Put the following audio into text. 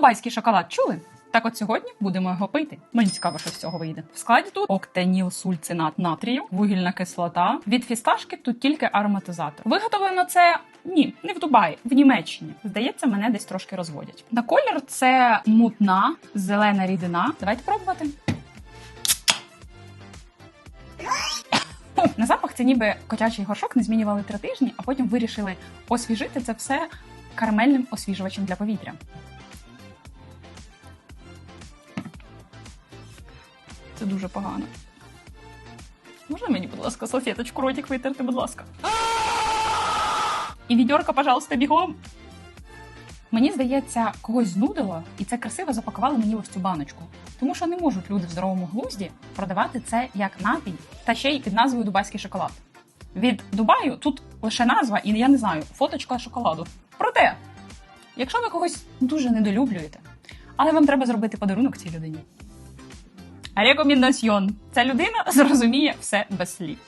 Дубайський шоколад чули? Так от сьогодні будемо його пити. Мені цікаво, що з цього вийде. В складі тут октенілсульцинат натрію, вугільна кислота. Від фісташки тут тільки ароматизатор. Виготовлено це ні, не в Дубаї, в Німеччині. Здається, мене десь трошки розводять. На колір це мутна зелена рідина. Давайте пробувати. На запах це ніби котячий горшок не змінювали три тижні, а потім вирішили освіжити це все карамельним освіжувачем для повітря. Це дуже погано. Можна мені, будь ласка, салфеточку ротик витерти, будь ласка. І відьорка, пожалуйста, бігом. Мені здається, когось знудило, і це красиво запакували мені ось цю баночку. Тому що не можуть люди в здоровому глузді продавати це як напій та ще й під назвою Дубайський шоколад. Від Дубаю тут лише назва, і я не знаю, фоточка шоколаду. Проте, якщо ви когось дуже недолюблюєте, але вам треба зробити подарунок цій людині. Рекомендаціон. Ця людина зрозуміє все без слів.